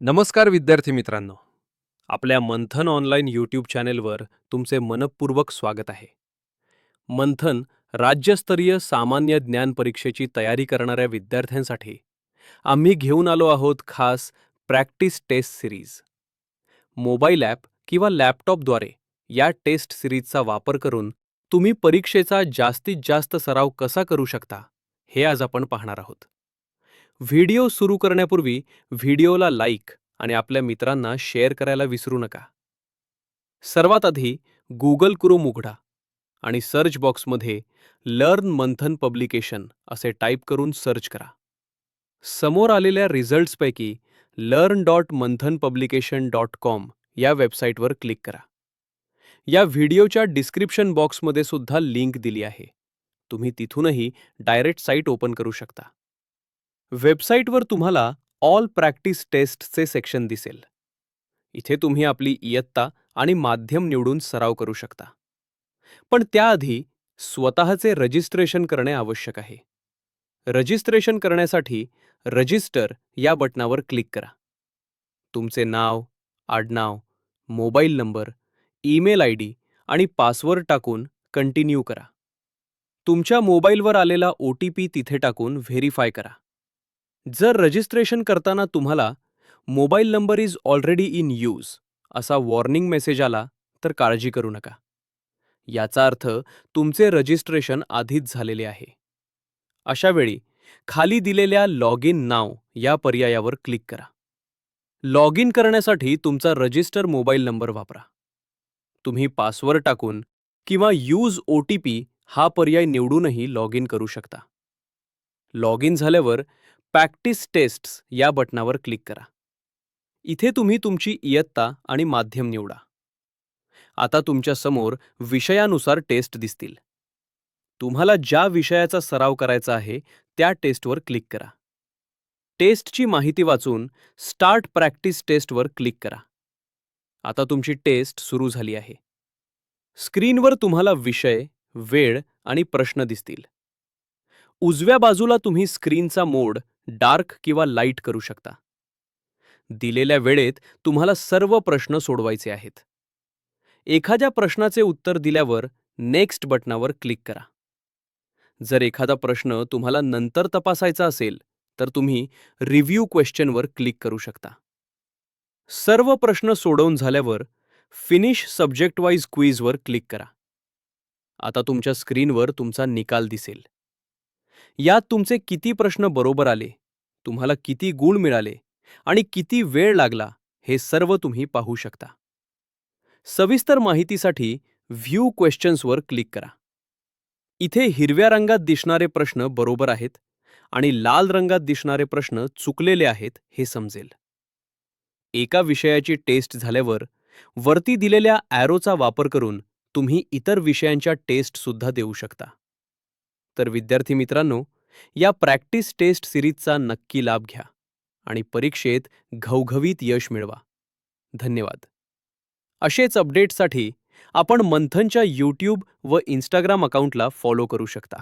नमस्कार विद्यार्थी मित्रांनो. आपल्या मंथन ऑनलाईन यूट्यूब चॅनेलवर तुमचे मनपूर्वक स्वागत आहे. मंथन राज्यस्तरीय सामान्य ज्ञान परीक्षेची तयारी करणाऱ्या विद्यार्थ्यांसाठी आम्ही घेऊन आलो आहोत खास practice test series. Mobile app किंवा लॅपटॉपद्वारे या टेस्ट सिरीजचा वापर करून तुम्ही परीक्षेचा जास्तीत जास्त सराव कसा करू शकता हे आज आपण पाहणार आहोत. व्हिडिओ सुरू करण्यापूर्वी व्हिडिओला लाईक आणि आपल्या मित्रांना शेअर करायला विसरू नका. सर्वात आधी गुगल क्रोम उघडा आणि सर्च बॉक्समध्ये लर्न मंथन पब्लिकेशन असे टाईप करून सर्च करा. समोर आलेल्या रिझल्ट्सपैकी learn dot Manthan publication dot com या वेबसाईटवर क्लिक करा. या व्हिडिओच्या डिस्क्रिप्शन बॉक्समध्ये सुद्धा लिंक दिली आहे. तुम्ही तिथूनही डायरेक्ट साईट ओपन करू शकता. वेबसाईटवर तुम्हाला ऑल प्रॅक्टिस टेस्टचे सेक्शन दिसेल. इथे तुम्ही आपली इयत्ता आणि माध्यम निवडून सराव करू शकता. पण त्याआधी स्वतःचे रजिस्ट्रेशन करणे आवश्यक आहे. रजिस्ट्रेशन करण्यासाठी रजिस्टर या बटणावर क्लिक करा. तुमचे नाव आडनाव mobile number email I D आणि पासवर्ड टाकून कंटिन्यू करा. तुमच्या मोबाईलवर आलेला ओ टी पी तिथे टाकून व्हेरीफाय करा. जर रजिस्ट्रेशन करताना तुम्हाला mobile number is already in use असा वॉर्निंग मेसेज आला तर काळजी करू नका. याचा अर्थ तुमचे रजिस्ट्रेशन आधीच झालेले आहे. अशा वेळी खाली दिलेल्या लॉग इन नाव या पर्यायावर क्लिक करा. लॉग इन करण्यासाठी तुमचा रजिस्टर मोबाईल नंबर वापरा. तुम्ही पासवर्ड टाकून किंवा यूज ओ टी पी हा पर्याय निवडूनही लॉग इन करू शकता. लॉग इन झाल्यावर प्रॅक्टिस टेस्ट्स या बटणावर क्लिक करा. इथे तुम्ही तुमची इयत्ता आणि माध्यम निवडा. आता तुमच्यासमोर विषयानुसार टेस्ट दिसतील. तुम्हाला ज्या विषयाचा सराव करायचा आहे त्या टेस्टवर क्लिक करा. टेस्टची माहिती वाचून स्टार्ट प्रॅक्टिस टेस्टवर क्लिक करा. आता तुमची टेस्ट सुरू झाली आहे. स्क्रीनवर तुम्हाला विषय वेळ आणि प्रश्न दिसतील. उजव्या बाजूला तुम्ही स्क्रीनचा मोड डार्क किंवा लाइट करू शकता. दिलेल्या वेळेत तुम्हाला सर्व प्रश्न सोडवायचे आहेत. एखाद्या प्रश्नाचे उत्तर दिल्यावर नेक्स्ट बटणावर क्लिक करा. जर एखादा प्रश्न तुम्हाला नंतर तपासायचा असेल तर तुम्ही रिव्ह्यू क्वेश्चनवर क्लिक करू शकता. सर्व प्रश्न सोडवून झाल्यावर फिनिश सब्जेक्ट वाईज क्वीजवर क्लिक करा. आता तुमच्या स्क्रीनवर तुमचा निकाल दिसेल. यात तुमचे किती प्रश्न बरोबर आले तुम्हाला किती गुण मिळाले आणि किती वेळ लागला हे सर्व तुम्ही पाहू शकता. सविस्तर माहितीसाठी व्ह्यू क्वेश्चन्सवर क्लिक करा. इथे हिरव्या रंगात दिसणारे प्रश्न बरोबर आहेत आणि लाल रंगात दिसणारे प्रश्न चुकलेले आहेत हे समजेल. एका विषयाची टेस्ट झाल्यावर वरती दिलेल्या ॲरोचा वापर करून तुम्ही इतर विषयांच्या टेस्ट सुद्धा देऊ शकता. तर विद्यार्थी मित्रांनो या प्रॅक्टिस टेस्ट सिरीजचा नक्की लाभ घ्या आणि परीक्षेत घवघवीत यश मिळवा. धन्यवाद. असेच अपडेट्ससाठी आपण मंथनच्या यूट्यूब व इंस्टाग्राम अकाउंटला फॉलो करू शकता.